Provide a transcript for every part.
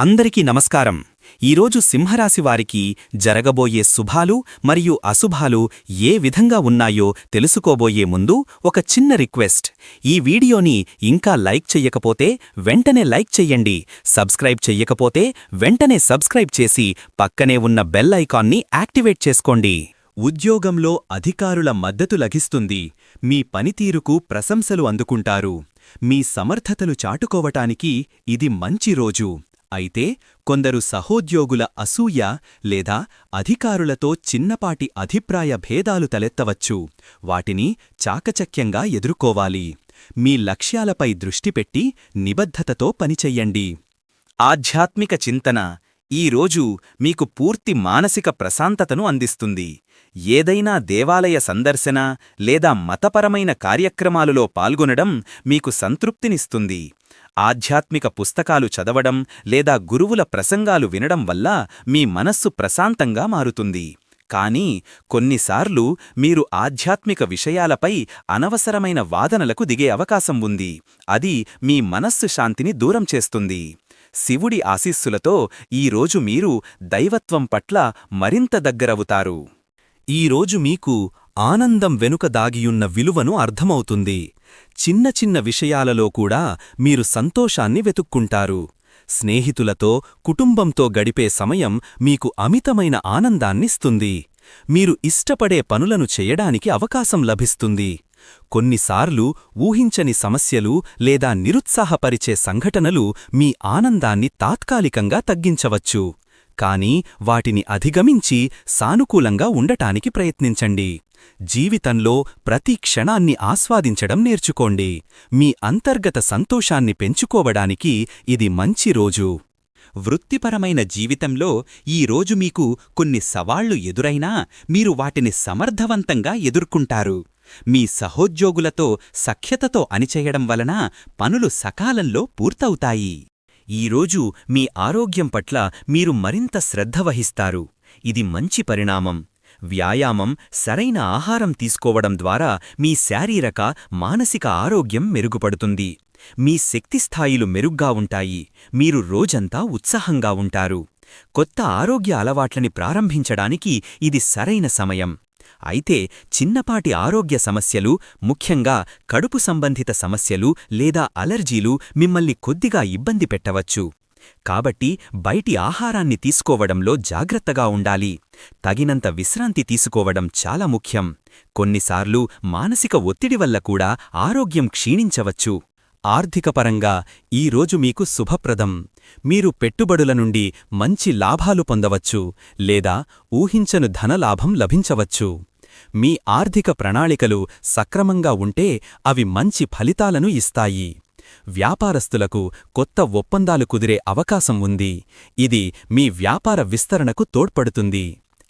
అందరికీ నమస్కారం. ఈరోజు సింహరాశి వారికి జరగబోయే శుభాలు మరియు అశుభాలు ఏ విధంగా ఉన్నాయో తెలుసుకోబోయే ముందు ఒక చిన్న రిక్వెస్ట్. ఈ వీడియోని ఇంకా లైక్ చెయ్యకపోతే వెంటనే లైక్ చెయ్యండి సబ్స్క్రైబ్ చెయ్యకపోతే వెంటనే సబ్స్క్రైబ్ చేసి పక్కనే ఉన్న బెల్ ఐకాన్ని యాక్టివేట్ చేసుకోండి. ఉద్యోగంలో అధికారుల మద్దతు లభిస్తుంది. మీ పనితీరుకు ప్రశంసలు అందుకుంటారు. మీ సమర్థతలు చాటుకోవటానికి ఇది మంచి రోజు. అయితే కొందరు సహోద్యోగుల అసూయ లేదా అధికారులతో చిన్నపాటి అభిప్రాయ భేదాలు తలెత్తవచ్చు. వాటిని చాకచక్యంగా ఎదుర్కోవాలి. మీ లక్ష్యాలపై దృష్టిపెట్టి నిబద్ధతతో పనిచెయ్యండి. ఆధ్యాత్మిక చింతన ఈరోజు మీకు పూర్తి మానసిక ప్రశాంతతను అందిస్తుంది. ఏదైనా దేవాలయ సందర్శన లేదా మతపరమైన కార్యక్రమాలులో పాల్గొనడం మీకు సంతృప్తినిస్తుంది. ఆధ్యాత్మిక పుస్తకాలు చదవడం లేదా గురువుల ప్రసంగాలు వినడం వల్ల మీ మనస్సు ప్రశాంతంగా మారుతుంది. కానీ కొన్నిసార్లు మీరు ఆధ్యాత్మిక విషయాలపై అనవసరమైన వాదనలకు దిగే అవకాశం ఉంది. అది మీ మనస్సు శాంతిని దూరం చేస్తుంది. శివుడి ఆశీస్సులతో ఈరోజు మీరు దైవత్వం పట్ల మరింత దగ్గరవుతారు. ఈరోజు మీకు ఆనందం వెనుక దాగియున్న విలువను అర్థమవుతుంది. చిన్న చిన్న విషయాలలో కూడా మీరు సంతోషాన్ని వెతుక్కుంటారు. స్నేహితులతో కుటుంబంతో గడిపే సమయం మీకు అమితమైన ఆనందాన్నిస్తుంది మీరు ఇష్టపడే పనులను చేయడానికి అవకాశం లభిస్తుంది. కొన్నిసార్లు ఊహించని సమస్యలు లేదా నిరుత్సాహపరిచే సంఘటనలు మీ ఆనందాన్ని తాత్కాలికంగా తగ్గించవచ్చు. కానీ వాటిని అధిగమించి సానుకూలంగా ఉండటానికి ప్రయత్నించండి. జీవితంలో ప్రతి క్షణాన్ని ఆస్వాదించడం నేర్చుకోండి. మీ అంతర్గత సంతోషాన్ని పెంచుకోవడానికి ఇది మంచి రోజు. వృత్తిపరమైన జీవితంలో ఈ రోజు మీకు కొన్ని సవాళ్ళు ఎదురైనా మీరు వాటిని సమర్థవంతంగా ఎదుర్కొంటారు. మీ సహోద్యోగులతో సఖ్యతతో అనిచేయడం వలన పనులు సకాలంలో పూర్తవుతాయి. ఈరోజు మీ ఆరోగ్యం పట్ల మీరు మరింత శ్రద్ధ వహిస్తారు. ఇది మంచి పరిణామం. వ్యాయామం సరైన ఆహారం తీసుకోవడం ద్వారా మీ శారీరక మానసిక ఆరోగ్యం మెరుగుపడుతుంది. మీ శక్తిస్థాయిలు మెరుగ్గా ఉంటాయి. మీరు రోజంతా ఉత్సాహంగా ఉంటారు. కొత్త ఆరోగ్య అలవాట్లని ప్రారంభించడానికి ఇది సరైన సమయం. అయితే చిన్నపాటి ఆరోగ్య సమస్యలు ముఖ్యంగా కడుపు సంబంధిత సమస్యలు లేదా అలర్జీలు మిమ్మల్ని కొద్దిగా ఇబ్బంది పెట్టవచ్చు. కాబట్టి బయటి ఆహారాన్ని తీసుకోవడంలో జాగ్రత్తగా ఉండాలి. తగినంత విశ్రాంతి తీసుకోవడం చాలా ముఖ్యం. కొన్నిసార్లు మానసిక ఒత్తిడి వల్ల కూడా ఆరోగ్యం క్షీణించవచ్చు. ఆర్థికపరంగా ఈరోజు మీకు శుభప్రదం. మీరు పెట్టుబడుల నుండి మంచి లాభాలు పొందవచ్చు లేదా ఊహించను ధనలాభం లభించవచ్చు. మీ ఆర్థిక ప్రణాళికలు సక్రమంగా ఉంటే అవి మంచి ఫలితాలను ఇస్తాయి. వ్యాపారస్తులకు కొత్త ఒప్పందాలు కుదిరే అవకాశం ఉంది. ఇది మీ వ్యాపార విస్తరణకు తోడ్పడుతుంది.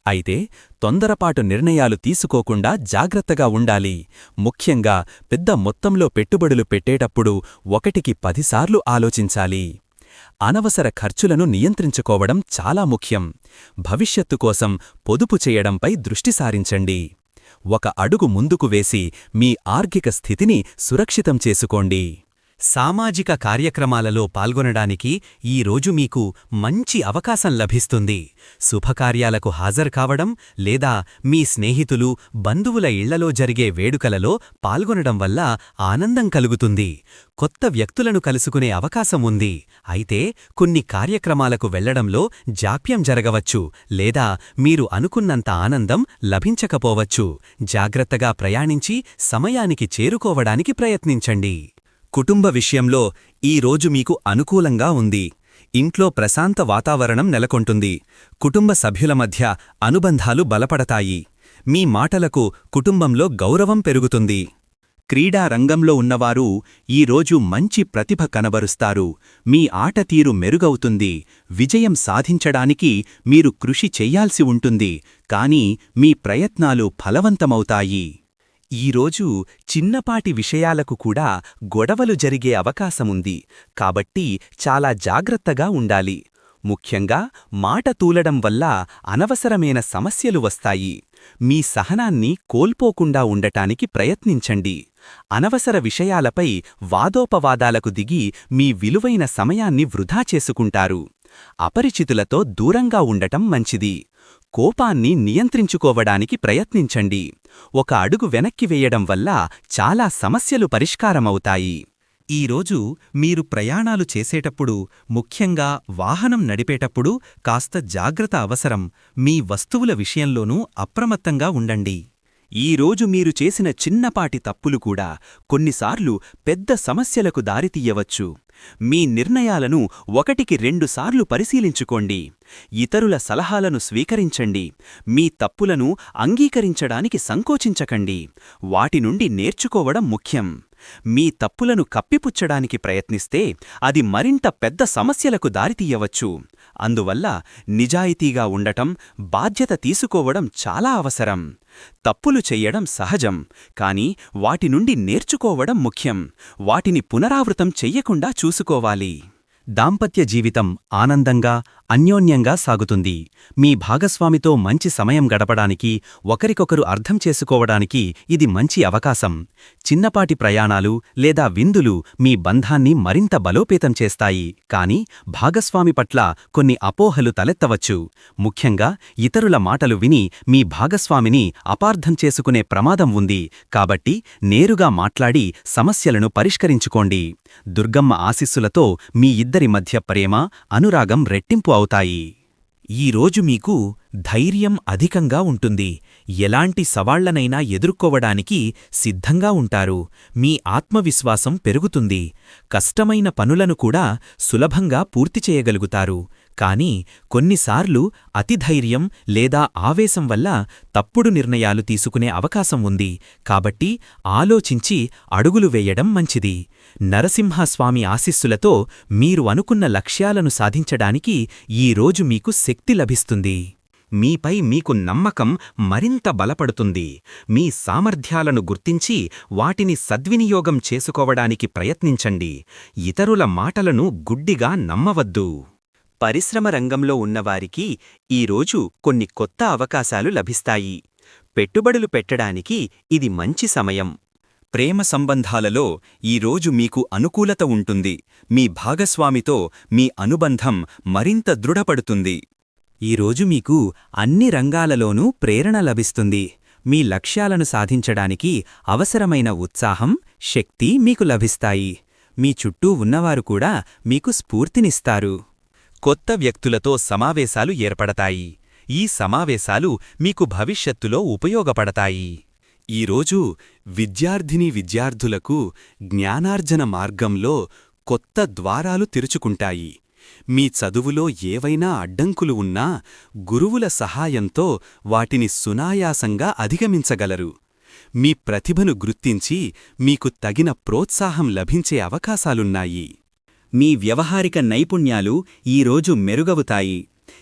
అయితే తొందరపాటు నిర్ణయాలు తీసుకోకుండా జాగ్రత్తగా ఉండాలి. ముఖ్యంగా పెద్ద మొత్తంలో పెట్టుబడులు పెట్టేటప్పుడు ఒకటికి పదిసార్లు ఆలోచించాలి. అనవసర ఖర్చులను నియంత్రించుకోవడం చాలా ముఖ్యం. భవిష్యత్తు కోసం పొదుపు చేయడంపై దృష్టి సారించండి. ఒక అడుగు ముందుకు వేసి మీ ఆర్గిక స్థితిని సురక్షితం చేసుకోండి. సామాజిక కార్యక్రమాలలో పాల్గొనడానికి ఈ రోజు మీకు మంచి అవకాశం లభిస్తుంది. శుభకార్యాలకు హాజరు కావడం లేదా మీ స్నేహితులు బంధువుల ఇళ్ళలో జరిగే వేడుకలలో పాల్గొనడం వల్ల ఆనందం కలుగుతుంది. కొత్త వ్యక్తులను కలుసుకునే అవకాశం ఉంది. అయితే కొన్ని కార్యక్రమాలకు వెళ్ళడంలో జాప్యం జరగవచ్చు లేదా మీరు అనుకున్నంత ఆనందం లభించకపోవచ్చు. జాగ్రత్తగా ప్రయాణించి సమయానికి చేరుకోవడానికి ప్రయత్నించండి. కుటుంబ విషయంలో ఈ రోజు మీకు అనుకూలంగా ఉంది. ఇంట్లో ప్రశాంత వాతావరణం నెలకొంటుంది. కుటుంబ సభ్యుల మధ్య అనుబంధాలు బలపడతాయి. మీ మాటలకు కుటుంబంలో గౌరవం పెరుగుతుంది. క్రీడా రంగంలో ఉన్నవారు ఈరోజు మంచి ప్రతిభ కనబరుస్తారు. మీ ఆట తీరు మెరుగవుతుంది. విజయం సాధించడానికి మీరు కృషి చెయ్యాల్సి ఉంటుంది. కానీ మీ ప్రయత్నాలు ఫలవంతమవుతాయి. ఈరోజు చిన్నపాటి విషయాలకు కూడా గొడవలు జరిగే అవకాశముంది. కాబట్టి చాలా జాగ్రత్తగా ఉండాలి. ముఖ్యంగా మాట తూలడం వల్ల అనవసరమైన సమస్యలు వస్తాయి. మీ సహనాన్ని కోల్పోకుండా ఉండటానికి ప్రయత్నించండి. అనవసర విషయాలపై వాదోపవాదాలకు దిగి మీ విలువైన సమయాన్ని వృధా చేసుకుంటారు. అపరిచితులతో దూరంగా ఉండటం మంచిది. కోపాన్ని నియంత్రించుకోవడానికి ప్రయత్నించండి. ఒక అడుగు వెనక్కి వేయడం వల్ల చాలా సమస్యలు పరిష్కారమవుతాయి. ఈరోజు మీరు ప్రయాణాలు చేసేటప్పుడు ముఖ్యంగా వాహనం నడిపేటప్పుడు కాస్త జాగ్రత్త అవసరం. మీ వస్తువుల విషయంలోనూ అప్రమత్తంగా ఉండండి. ఈరోజు మీరు చేసిన చిన్నపాటి తప్పులు కూడా కొన్నిసార్లు పెద్ద సమస్యలకు దారితీయవచ్చు. మీ నిర్ణయాలను ఒకటికి రెండుసార్లు పరిశీలించుకోండి. ఇతరుల సలహాలను స్వీకరించండి. మీ తప్పులను అంగీకరించడానికి సంకోచించకండి. వాటి నుండి నేర్చుకోవడం ముఖ్యం. మీ తప్పులను కప్పిపుచ్చడానికి ప్రయత్నిస్తే అది మరింత పెద్ద సమస్యలకు దారితీయవచ్చు. అందువల్ల నిజాయితీగా ఉండటం బాధ్యత తీసుకోవడం చాలా అవసరం. తప్పులు చెయ్యడం సహజం కాని వాటి నుండి నేర్చుకోవడం ముఖ్యం. వాటిని పునరావృతం చెయ్యకుండా చూసుకోవాలి. దాంపత్య జీవితం ఆనందంగా అన్యోన్యంగా సాగుతుంది. మీ భాగస్వామితో మంచి సమయం గడపడానికి ఒకరికొకరు అర్థం చేసుకోవడానికి ఇది మంచి అవకాశం. చిన్నపాటి ప్రయాణాలు లేదా విందులు మీ బంధాన్ని మరింత బలోపేతం చేస్తాయి. కాని భాగస్వామి పట్ల కొన్ని అపోహలు తలెత్తవచ్చు. ముఖ్యంగా ఇతరుల మాటలు విని మీ భాగస్వామిని అపార్థం చేసుకునే ప్రమాదం ఉంది. కాబట్టి నేరుగా మాట్లాడి సమస్యలను పరిష్కరించుకోండి. దుర్గమ్మ ఆశీస్సులతో మీ ఇద్దరి మధ్య ప్రేమ అనురాగం రెట్టింపు అవుతాయి. ఈరోజు మీకు ధైర్యం అధికంగా ఉంటుంది. ఎలాంటి సవాళ్ళనైనా ఎదుర్కోవడానికి సిద్ధంగా ఉంటారు. మీ ఆత్మవిశ్వాసం పెరుగుతుంది. కష్టమైన పనులను కూడా సులభంగా పూర్తి చేయగలుగుతారు. కాని కొన్నిసార్లు అతిధైర్యం లేదా ఆవేశం వల్ల తప్పుడు నిర్ణయాలు తీసుకునే అవకాశం ఉంది. కాబట్టి ఆలోచించి అడుగులు వేయడం మంచిది. నరసింహస్వామి ఆశీస్సులతో మీరు అనుకున్న లక్ష్యాలను సాధించడానికి ఈరోజు మీకు శక్తి లభిస్తుంది. మీపై మీకు నమ్మకం మరింత బలపడుతుంది. మీ సామర్థ్యాలను గుర్తించి వాటిని సద్వినియోగం చేసుకోవడానికి ప్రయత్నించండి. ఇతరుల మాటలను గుడ్డిగా నమ్మవద్దు. పరిశ్రమ రంగంలో ఉన్నవారికి ఈరోజు కొన్ని కొత్త అవకాశాలు లభిస్తాయి. పెట్టుబడులు పెట్టడానికి ఇది మంచి సమయం. ప్రేమ సంబంధాలలో ఈరోజు మీకు అనుకూలత ఉంటుంది. మీ భాగస్వామితో మీ అనుబంధం మరింత దృఢపడుతుంది. ఈరోజు మీకు అన్ని రంగాలలోనూ ప్రేరణ లభిస్తుంది. మీ లక్ష్యాలను సాధించడానికి అవసరమైన ఉత్సాహం శక్తి మీకు లభిస్తాయి. మీ చుట్టూ ఉన్నవారు కూడా మీకు స్ఫూర్తినిస్తారు. కొత్త వ్యక్తులతో సమావేశాలు ఏర్పడతాయి. ఈ సమావేశాలు మీకు భవిష్యత్తులో ఉపయోగపడతాయి. ఈరోజు విద్యార్థిని విద్యార్థులకు జ్ఞానార్జన మార్గంలో కొత్త ద్వారాలు తెరుచుకుంటాయి. మీ చదువులో ఏవైనా అడ్డంకులు ఉన్నా గురువుల సహాయంతో వాటిని సునాయాసంగా అధిగమించగలరు. మీ ప్రతిభను గుర్తించి మీకు తగిన ప్రోత్సాహం లభించే అవకాశాలున్నాయి. మీ వ్యవహారిక నైపుణ్యాలు ఈరోజు మెరుగవుతాయి.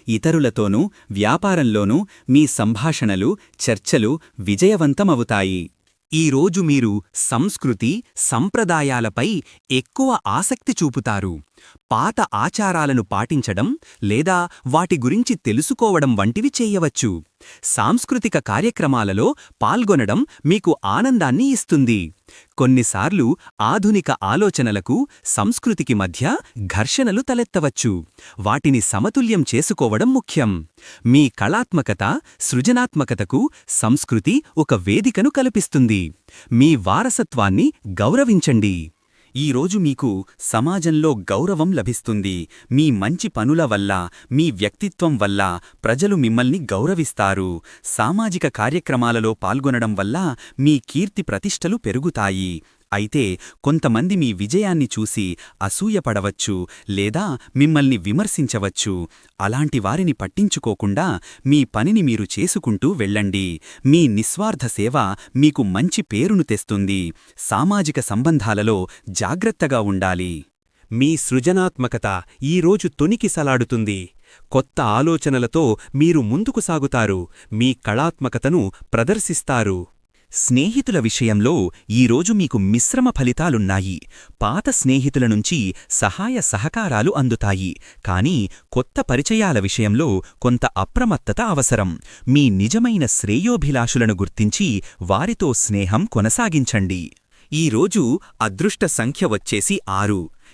ఇతరులతోనూ వ్యాపారంలోనూ మీ సంభాషణలు చర్చలు విజయవంతమవుతాయి. ఈరోజు మీరు సంస్కృతి సంప్రదాయాలపై ఎక్కువ ఆసక్తి చూపుతారు. పాత ఆచారాలను పాటించడం లేదా వాటి గురించి తెలుసుకోవడం వంటివి చేయవచ్చు. సాంస్కృతిక కార్యక్రమాలలో పాల్గొనడం మీకు ఆనందాన్ని ఇస్తుంది. కొన్నిసార్లు ఆధునిక ఆలోచనలకు సంస్కృతికి మధ్య ఘర్షణలు తలెత్తవచ్చు. వాటిని సమతుల్యం చేసుకోవడం ముఖ్యం. మీ కళాత్మకత సృజనాత్మకతకు సంస్కృతి ఒక వేదికను కల్పిస్తుంది. మీ వారసత్వాన్ని గౌరవించండి. ఈరోజు మీకు సమాజంలో గౌరవం లభిస్తుంది. మీ మంచి పనుల వల్ల మీ వ్యక్తిత్వం వల్ల ప్రజలు మిమ్మల్ని గౌరవిస్తారు. సామాజిక కార్యక్రమాలలో పాల్గొనడం వల్ల మీ కీర్తి ప్రతిష్టలు పెరుగుతాయి. అయితే కొంతమంది మీ విజయాన్ని చూసి అసూయపడవచ్చు లేదా మిమ్మల్ని విమర్శించవచ్చు. అలాంటి వారిని పట్టించుకోకుండా మీ పనిని మీరు చేసుకుంటూ వెళ్ళండి. మీ నిస్వార్థ సేవ మీకు మంచి పేరును తెస్తుంది. సామాజిక సంబంధాలలో జాగ్రత్తగా ఉండాలి. మీ సృజనాత్మకత ఈరోజు తొనికిసలాడుతుంది కొత్త ఆలోచనలతో మీరు ముందుకు సాగుతారు. మీ కళాత్మకతను ప్రదర్శిస్తారు. స్నేహితుల విషయంలో ఈరోజు మీకు మిశ్రమ ఫలితాలున్నాయి. పాత స్నేహితుల నుంచి సహాయ సహకారాలు అందుతాయి. కానీ కొత్త పరిచయాల విషయంలో కొంత అప్రమత్తత అవసరం. మీ నిజమైన శ్రేయోభిలాషులను గుర్తించి వారితో స్నేహం కొనసాగించండి. ఈరోజు అదృష్ట సంఖ్య వచ్చేసి ఆరు.